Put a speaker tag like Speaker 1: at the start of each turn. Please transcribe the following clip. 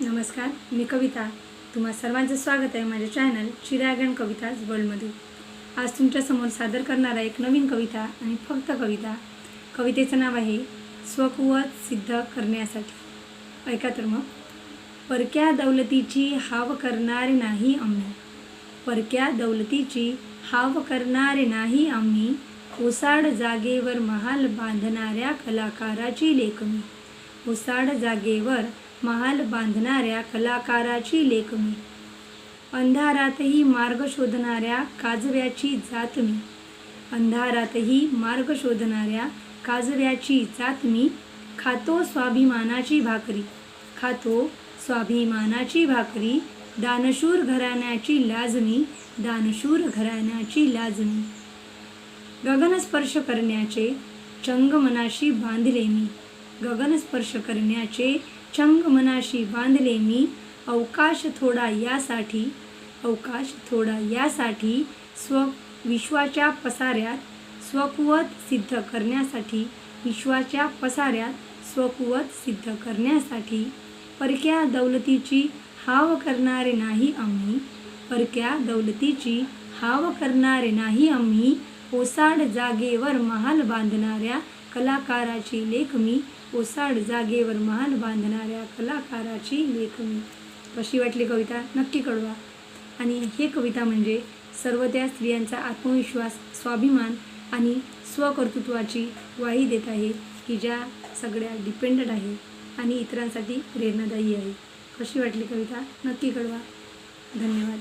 Speaker 1: नमस्कार मी कविता. तुम्हा सर्वांचं स्वागत आहे माझ्या चॅनल चिरागण कविताज वर्ल्डमध्ये आज तुमच्यासमोर सादर करणारा एक नवीन कविता आणि फक्त कविता. कवितेचं नाव आहे स्वकुवत सिद्ध करण्यासाठी. ऐका तर मग. परक्या दौलतीची हाव करणार नाही आम्ही. परक्या दौलतीची हाव करणार नाही आम्ही. ओसाड जागेवर महाल बांधणाऱ्या कलाकाराची लेखमी ओसाड जागेवर महाल बांधणाऱ्या कलाकाराची लेखमी अंधारातही मार्ग शोधणाऱ्या काजव्याची जात मी अंधारातही मार्ग शोधणाऱ्या काजव्याची जात मी खातो स्वाभिमानाची भाकरी. खातो स्वाभिमानाची भाकरी. दानशूर घराण्याची लाजमी. दानशूर घराण्याची लाजमी. गगनस्पर्श करण्याचे चंगमनाशी बांधले मी. गगनस्पर्श करण्याचे चंग मनाशी बांधले मी. अवकाश थोडा यासाठी अवकाश थोडा यासाठी स्व विश्वाच्या पसाऱ्यात स्वकुवत सिद्ध करण्यासाठी विश्वाच्या पसाऱ्यात स्वकुवत सिद्ध करण्यासाठी. परक्या दौलतीची हाव करणारे नाही आम्ही. परक्या दौलतीची हाव करणारे नाही आम्ही. ओसाड जागेवर महाल बांधणाऱ्या कलाकाराची लेखमी ओसाड जागेवर महान बांधणाऱ्या कलाकाराची लेखमी. कशी वाटली कविता नक्की कळवा. आणि हे कविता म्हणजे सर्व त्या स्त्रियांचा आत्मविश्वास स्वाभिमान आणि स्वकर्तृत्वाची वाही देत आहे की ज्या सगळ्या डिपेंडंट आहे आणि इतरांसाठी प्रेरणादायी आहे. कशी वाटली कविता नक्की कळवा. धन्यवाद.